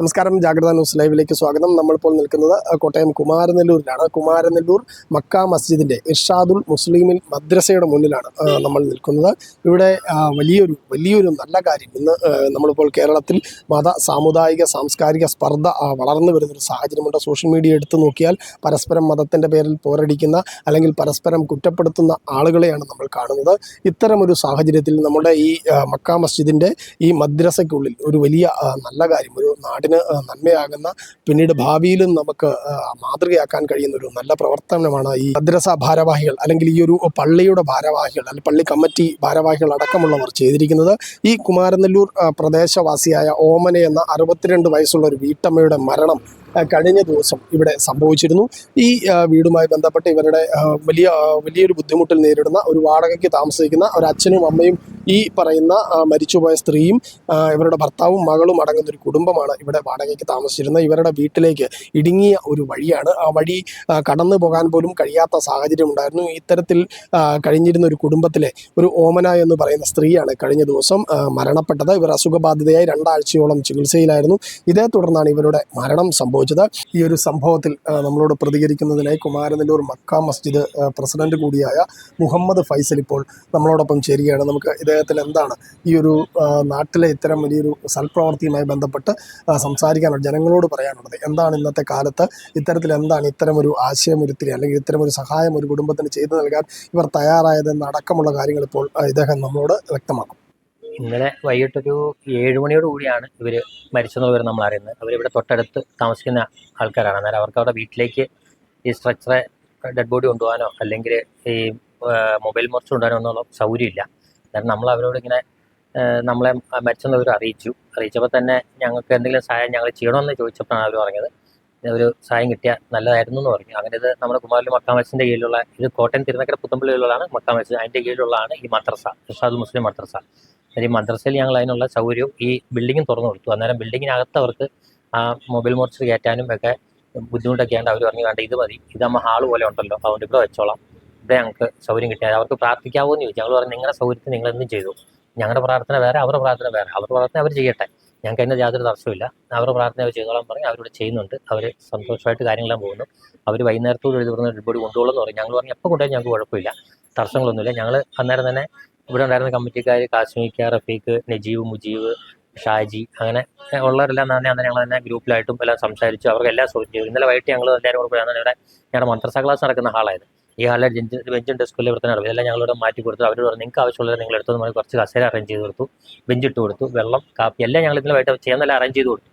നമസ്കാരം ജാഗ്രത ന്യൂസ് ലൈവിലേക്ക് സ്വാഗതം. നമ്മളിപ്പോൾ നിൽക്കുന്നത് കോട്ടയം കുമാരനെല്ലൂരിലാണ്. കുമാരനെല്ലൂർ മക്ക മസ്ജിദിന്റെ ഇർഷാദുൽ മുസ്ലിമിൽ മദ്രസയുടെ മുന്നിലാണ് നമ്മൾ നിൽക്കുന്നത്. ഇവിടെ വലിയൊരു വലിയൊരു നല്ല കാര്യം ഇന്ന് നമ്മളിപ്പോൾ കേരളത്തിൽ മത സാമുദായിക സാംസ്കാരിക സ്പർദ്ധ വളർന്നു വരുന്നൊരു സാഹചര്യമുണ്ട്. സോഷ്യൽ മീഡിയ എടുത്തു നോക്കിയാൽ പരസ്പരം മതത്തിന്റെ പേരിൽ പോരടിക്കുന്ന അല്ലെങ്കിൽ പരസ്പരം കുറ്റപ്പെടുത്തുന്ന ആളുകളെയാണ് നമ്മൾ കാണുന്നത്. ഇത്തരമൊരു സാഹചര്യത്തിൽ നമ്മുടെ ഈ മക്ക മസ്ജിദിന്റെ ഈ മദ്രസയ്ക്കുള്ളിൽ ഒരു വലിയ നല്ല കാര്യം ഒരു നാടിന് നന്മയാകുന്ന പിന്നീട് ഭാവിയിലും നമുക്ക് മാതൃകയാക്കാൻ കഴിയുന്ന ഒരു നല്ല പ്രവർത്തനമാണ് ഈ മദ്രസ ഭാരവാഹികൾ അല്ലെങ്കിൽ ഈ ഒരു പള്ളിയുടെ ഭാരവാഹികൾ അല്ലെങ്കിൽ പള്ളി കമ്മിറ്റി ഭാരവാഹികൾ അടക്കമുള്ളവർ ചെയ്തിരിക്കുന്നത്. ഈ കുമാരനെല്ലൂർ പ്രദേശവാസിയായ ഓമന എന്ന അറുപത്തിരണ്ട് വയസ്സുള്ള ഒരു വീട്ടമ്മയുടെ മരണം കഴിഞ്ഞ ദിവസം ഇവിടെ സംഭവിച്ചിരുന്നു. ഈ വീടുമായി ബന്ധപ്പെട്ട് ഇവരുടെ വലിയ വലിയൊരു ബുദ്ധിമുട്ടിൽ നേരിടുന്ന ഒരു വാടകയ്ക്ക് താമസിക്കുന്ന ഒരു അച്ഛനും അമ്മയും ഈ പറയുന്ന മരിച്ചുപോയ സ്ത്രീയും ഇവരുടെ ഭർത്താവും മകളും അടങ്ങുന്ന ഒരു കുടുംബമാണ് ഇവിടെ വാടകയ്ക്ക് താമസിച്ചിരുന്നത്. ഇവരുടെ വീട്ടിലേക്ക് ഇടുങ്ങിയ ഒരു വഴിയാണ്. ആ വഴി കടന്നു പോകാൻ പോലും കഴിയാത്ത സാഹചര്യം ഉണ്ടായിരുന്നു. ഇത്തരത്തിൽ കഴിഞ്ഞിരുന്ന ഒരു കുടുംബത്തിലെ ഒരു ഓമന എന്ന് പറയുന്ന സ്ത്രീയാണ് കഴിഞ്ഞ ദിവസം മരണപ്പെട്ടത്. ഇവർ അസുഖബാധിതയായി രണ്ടാഴ്ചയോളം ചികിത്സയിലായിരുന്നു. ഇതേ തുടർന്നാണ് ഇവരുടെ മരണം സംഭവിച്ചത്. ഈ ഒരു സംഭവത്തിൽ നമ്മളോട് പ്രതികരിക്കുന്നതിനായി കുമാരനെല്ലൂർ മക്ക മസ്ജിദ് പ്രസിഡന്റ് കൂടിയായ മുഹമ്മദ് ഫൈസൽ ഇപ്പോൾ നമ്മളോടൊപ്പം ചേരുകയാണ്. നമുക്ക് ഇദ്ദേഹത്തിന് എന്താണ് ഈ ഒരു നാട്ടിലെ ഇത്തരം വലിയൊരു സൽപ്രവർത്തിയുമായി ബന്ധപ്പെട്ട് സംസാരിക്കാനുള്ള ജനങ്ങളോട് പറയാനുള്ളത്? എന്താണ് ഇന്നത്തെ കാലത്ത് ഇത്തരത്തിൽ എന്താണ് ഇത്തരം ഒരു ആശയമുരുത്തിരി അല്ലെങ്കിൽ ഇത്തരം ഒരു സഹായം ഒരു കുടുംബത്തിന് ചെയ്തു നൽകാൻ ഇവർ തയ്യാറായതെന്ന് അടക്കമുള്ള കാര്യങ്ങൾ ഇപ്പോൾ ഇദ്ദേഹം നമ്മളോട് വ്യക്തമാക്കും. ഇന്നലെ വൈകിട്ടൊരു ഏഴ് മണിയോട് കൂടിയാണ് ഇവർ മരിച്ചെന്നുള്ളവർ നമ്മൾ അറിയുന്നത്. അവരിവിടെ തൊട്ടടുത്ത് താമസിക്കുന്ന ആൾക്കാരാണ്. അന്നേരം അവർക്ക് അവരുടെ വീട്ടിലേക്ക് ഈ സ്ട്രക്ചറെ ഡെഡ് ബോഡി കൊണ്ടുപോകാനോ അല്ലെങ്കിൽ ഈ മൊബൈൽ മുറിച്ച് കൊണ്ടുപോകാനോ ഒന്നും സൗകര്യമില്ല. കാരണം നമ്മൾ അവരോട് ഇങ്ങനെ നമ്മളെ മരിച്ചെന്നവർ അറിയിച്ചു. അറിയിച്ചപ്പോൾ തന്നെ ഞങ്ങൾക്ക് എന്തെങ്കിലും സഹായം ഞങ്ങൾ ചെയ്യണമെന്ന് ചോദിച്ചപ്പോഴാണ് അവർ പറഞ്ഞത്. ഒരു സഹായം കിട്ടിയാൽ നല്ലതായിരുന്നു എന്ന് പറഞ്ഞു. അങ്ങനെ ഇത് നമ്മുടെ കുമാരലി മക്കാമസിന്റെ കീഴിലുള്ള ഇത് കോട്ടയം തിരുനക്കര പുത്തമ്പള്ളിയിലുള്ളതാണ് മക്കാമസ് അതിന്റെ കീഴിലുള്ളതാണ് ഈ മദ്രസ ഇർഷാദ് മുസ്ലിം മദ്രസ. ഈ മദ്രസയിൽ ഞങ്ങൾ അതിനുള്ള സൗകര്യവും ഈ ബിൽഡിങ്ങും തുറന്നു കൊടുത്തു. അന്നേരം ബിൽഡിങ്ങിനകത്ത് അവർക്ക് ആ മൊബൈൽ മോർച്ചർ കയറ്റാനും ഒക്കെ ബുദ്ധിമുട്ടൊക്കെയാണ് അവർ പറഞ്ഞു വേണ്ട ഇത് മതി. ഇതാകുമ്പോൾ ഹാൾ പോലെ ഉണ്ടല്ലോ. അതുകൊണ്ട് ഇവിടെ വെച്ചോളാം. ഇവിടെ ഞങ്ങൾക്ക് സൗകര്യം കിട്ടിയത് അവർക്ക് പ്രാർത്ഥിക്കാവോ എന്ന് ചോദിച്ചു. ഞങ്ങൾ പറഞ്ഞു നിങ്ങളുടെ സൗകര്യത്തിന് നിങ്ങൾ എന്തും ചെയ്തു. ഞങ്ങളുടെ പ്രാർത്ഥന വേറെ അവരുടെ പ്രാർത്ഥന വേറെ. അവരുടെ പ്രാർത്ഥന അവർ ചെയ്യട്ടെ. ഞങ്ങൾക്ക് അതിന്റെ യാതൊരു തടസ്സമില്ല അവരുടെ പ്രാർത്ഥന അവർ ചെയ്തോളാൻ പറഞ്ഞ് അവരിവിടെ ചെയ്യുന്നുണ്ട്. അവർ സന്തോഷമായിട്ട് കാര്യങ്ങളെല്ലാം പോകുന്നു. അവർ വൈകുന്നേരത്തോട് എഴുതി പറഞ്ഞ റിപ്പോർട്ട് കൊണ്ടുപോകുമെന്ന് പറഞ്ഞു. ഞങ്ങൾ പറഞ്ഞു എപ്പോൾ കൊണ്ടുപോയി ഞങ്ങൾക്ക് കുഴപ്പമില്ല. തടസ്സങ്ങളൊന്നുമില്ല. ഞങ്ങൾ അന്നേരം തന്നെ ഇവിടെ ഉണ്ടായിരുന്ന കമ്മിറ്റിക്കാർ കാശ്മീക്ക റഫീഖ് നജീബ് മുജീബ് ഷാജി അങ്ങനെ ഉള്ളവരെല്ലാം തന്നെ അന്ന് ഞങ്ങൾ തന്നെ ഗ്രൂപ്പിലായിട്ടും എല്ലാം സംസാരിച്ചു. അവർക്ക് എല്ലാം സൗകര്യം ഇന്നലെ വൈകിട്ട് ഞങ്ങൾ എല്ലാവരും കൂടെ ഇവിടെ ഞങ്ങളുടെ മന്ത്രസ ക്ലാസ് നടക്കുന്ന ഹാളായത് ഈ ഹാളിലെ ബെഞ്ച് ബെഞ്ചും ഡെസ്കും ഇവിടെ തന്നെ നടക്കും ഇതെല്ലാം ഞങ്ങളിവിടെ മാറ്റി കൊടുത്തു. അവരോട് പറഞ്ഞു നിങ്ങൾക്ക് ആവശ്യമുള്ളത് നിങ്ങൾ എടുത്തു നമ്മൾ കുറച്ച് കസേര അറേഞ്ച് ചെയ്ത് കൊടുത്തു. ബെഞ്ച് ഇട്ട് കൊടുത്തു. വെള്ളം കാപ്പി എല്ലാം ഞങ്ങൾ ഇന്നലെ വൈകിട്ട് ചെയ്യുന്നതെല്ലാം അറേഞ്ച് ചെയ്ത് കൊടുത്തു.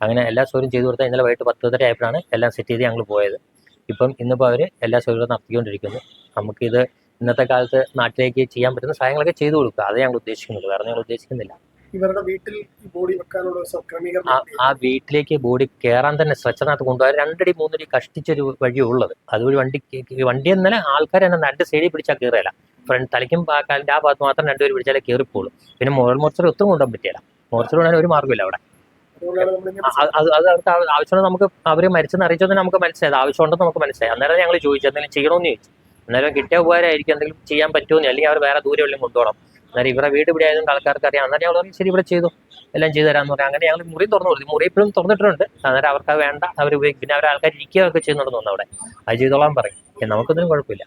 അങ്ങനെ എല്ലാ സൗകര്യം ചെയ്തു കൊടുത്താൽ ഇന്നലെ വൈകിട്ട് പത്ത് വരെ ആയപ്പോഴാണ് എല്ലാം സെറ്റ് ചെയ്ത് ഞങ്ങൾ പോയത്. ഇപ്പം ഇന്നിപ്പോൾ അവർ എല്ലാ സൗകര്യവും നടത്തിക്കൊണ്ടിരിക്കുന്നു. നമുക്കിത് ഇന്നത്തെ കാലത്ത് നാട്ടിലേക്ക് ചെയ്യാൻ പറ്റുന്ന സഹായങ്ങളൊക്കെ ചെയ്തു കൊടുക്കുക. അത് ഞങ്ങൾ ഉദ്ദേശിക്കുന്നുള്ളൂ. വേറെ ഞങ്ങൾ ഉദ്ദേശിക്കുന്നില്ല. ഇവരുടെ വീട്ടിൽ ബോഡി വെക്കാനുള്ള ക്രമീകരണം ആ വീട്ടിലേക്ക് ബോഡി കയറാൻ തന്നെ സ്ട്രെച്ചറിനകത്ത് കൊണ്ടുപോകാൻ രണ്ടടി മൂന്നടി കഷ്ടിച്ചൊരു വഴിയേ ഉള്ളത്. അതൊരു വണ്ടി വണ്ടി എന്നാലും ആൾക്കാർ തന്നെ രണ്ട് സൈഡിൽ പിടിച്ചാൽ കയറിയല്ല ഫ്രണ്ട് തലയ്ക്കും കാലിന്റെ ആ ഭാഗത്ത് മാത്രം രണ്ടുപേർ പിടിച്ചാലേ കയറിപ്പോളൂ പിന്നെ മോൾ മോർച്ചർ ഒത്തും കൊണ്ടുപോകാൻ പറ്റില്ല. മോർച്ചർ കൊണ്ടുപോകാൻ ഒരു മാർഗമില്ല അവിടെ. അത് അത് അവർക്ക് ആവ- നമുക്ക് അവർ മരിച്ചെന്ന് അറിയിച്ചത് നമുക്ക് മനസ്സിലായത് ആവശ്യമുണ്ടെന്ന് നമുക്ക് മനസ്സിലായി. അന്നേരം ഞങ്ങൾ ചോദിച്ചു എന്തെങ്കിലും ചെയ്യണമെന്ന് ചോദിച്ചു. അന്നേരം കിട്ടിയ ഉപകാരമായിരിക്കും എന്തെങ്കിലും ചെയ്യാൻ പറ്റുമെന്ന് അല്ലെങ്കിൽ അവർ വേറെ ദൂരെ എവിടെയും കൊണ്ടുപോകണം. അന്നേരം ഇവരുടെ വീട് ഇവിടെ ആയതുകൊണ്ട് ആൾക്കാർക്ക് അറിയാം. അന്നേരം ഞങ്ങൾ പറഞ്ഞു ശരി ഇവിടെ ചെയ്തു. എല്ലാം ചെയ്തു തരാമെന്ന് പറഞ്ഞു. അങ്ങനെ ഞങ്ങൾ മുറി തുറന്നു കൊടുത്തു. മുറി ഇപ്പോഴും തുറന്നിട്ടുണ്ട്. അന്നേരം അവർക്ക് വേണ്ട. അവർ ഉപയോഗിക്കും പിന്നെ അവർ ആൾക്കാർ ഇരിക്കുകയൊക്കെ ചെയ്യുന്നുണ്ടെന്ന് തോന്നുന്നു അവിടെ. അത് ചെയ്തോളാൻ പറയും. ഏ, നമുക്കൊന്നും കുഴപ്പമില്ല.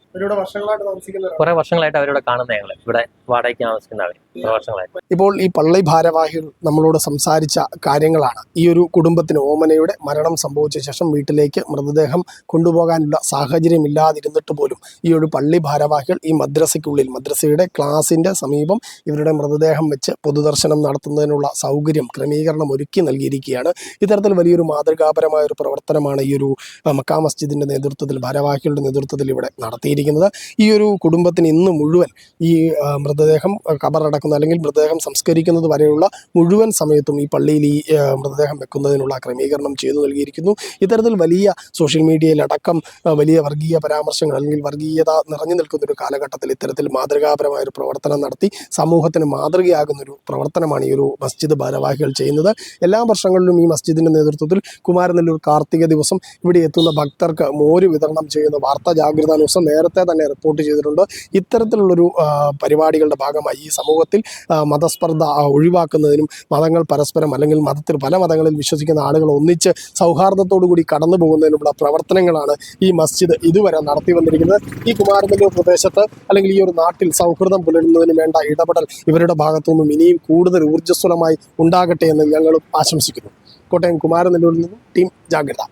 കുറെ വർഷങ്ങളായിട്ട് അവരിവിടെ കാണുന്ന ഞങ്ങൾ ഇവിടെ വാടകയ്ക്ക് താമസിക്കുന്നവർ കുറെ വർഷങ്ങളായിട്ട് ഇപ്പോൾ ഈ പള്ളി ഭാരവാഹികൾ നമ്മളോട് സംസാരിച്ച കാര്യങ്ങളാണ്. ഈ ഒരു കുടുംബത്തിന് ഓമനയുടെ മരണം സംഭവിച്ച ശേഷം വീട്ടിലേക്ക് മൃതദേഹം കൊണ്ടുപോകാനുള്ള സാഹചര്യം ഇല്ലാതിരുന്നിട്ട് പോലും ഈ ഒരു പള്ളി ഭാരവാഹികൾ ഈ മദ്രസയ്ക്കുള്ളിൽ മദ്രസയുടെ ക്ലാസിന്റെ സമീപം ഇവരുടെ മൃതദേഹം വെച്ച് പൊതുദർശനം നടത്തുന്നതിനുള്ള സൗകര്യം ക്രമീകരണം ഒരുക്കി നൽകിയിരിക്കുകയാണ്. ഇത്തരത്തിൽ വലിയൊരു മാതൃകാപരമായ ഒരു പ്രവർത്തനമാണ് ഈ ഒരു മക്കാ മസ്ജിദിന്റെ നേതൃത്വത്തിൽ ഭാരവാഹികളുടെ നേതൃത്വത്തിൽ ഇവിടെ നടത്തിയിരിക്കുന്നത്. ഈ ഒരു കുടുംബത്തിന് ഇന്ന് മുഴുവൻ ഈ മൃതദേഹം കബറടക്കുന്ന അല്ലെങ്കിൽ മൃതദേഹം സംസ്കരിക്കുന്നത് വരെയുള്ള മുഴുവൻ സമയത്തും ഈ പള്ളിയിൽ ഈ മൃതദേഹം വെക്കുന്നതിനുള്ള ക്രമീകരണം ചെയ്തു നൽകിയിരിക്കുന്നു. ഇത്തരത്തിൽ വലിയ സോഷ്യൽ മീഡിയയിലടക്കം വലിയ വർഗീയ പരാമർശങ്ങൾ അല്ലെങ്കിൽ വർഗീയത നിറഞ്ഞു നിൽക്കുന്ന ഒരു കാലഘട്ടത്തിൽ ഇത്തരത്തിൽ മാതൃകാപരമായ ഒരു പ്രവർത്തനം നടത്തി സമൂഹത്തിന് മാതൃകയാകുന്ന ഒരു പ്രവർത്തനമാണ് ഈ ഒരു മസ്ജിദ് ഭാരവാഹികൾ ചെയ്യുന്നത്. എല്ലാ വർഷങ്ങളിലും ഈ മസ്ജിദിന്റെ നേതൃത്വത്തിൽ കുമാരനെല്ലൂർ കാർത്തിക ദിവസം ഇവിടെ എത്തുന്ന ഭക്തർക്ക് മോര് വിതരണം ചെയ്യുന്ന വാർത്ത വാർത്താ ജാഗ്രതാ ന്യൂസ് നേരത്തെ തന്നെ റിപ്പോർട്ട് ചെയ്തിട്ടുണ്ട്. ഇത്തരത്തിലുള്ളൊരു പരിപാടികളുടെ ഭാഗമായി ഈ സമൂഹത്തിൽ മതസ്പർദ്ധ ഒഴിവാക്കുന്നതിനും മതങ്ങൾ പരസ്പരം അല്ലെങ്കിൽ മതത്തിൽ പല മതങ്ങളിൽ വിശ്വസിക്കുന്ന ആളുകൾ ഒന്നിച്ച് സൗഹാർദ്ദത്തോടു കൂടി കടന്നു പോകുന്നതിനുള്ള പ്രവർത്തനങ്ങളാണ് ഈ മസ്ജിദ് ഇതുവരെ നടത്തി വന്നിരിക്കുന്നത്. ഈ കുമാരനഗർ പ്രദേശത്ത് അല്ലെങ്കിൽ ഈ ഒരു നാട്ടിൽ സൗഹൃദം പുലരുന്നതിന് വേണ്ട ഇടപെടൽ ഇവരുടെ ഭാഗത്തു നിന്നും ഇനിയും കൂടുതൽ ഊർജസ്വലമായി ഉണ്ടാകട്ടെ എന്ന് ഞങ്ങളും ആശംസിക്കുന്നു. കോട്ടയം കുമാരനെല്ലൂരിൽ നിന്നും ടീം ജാഗ്രത.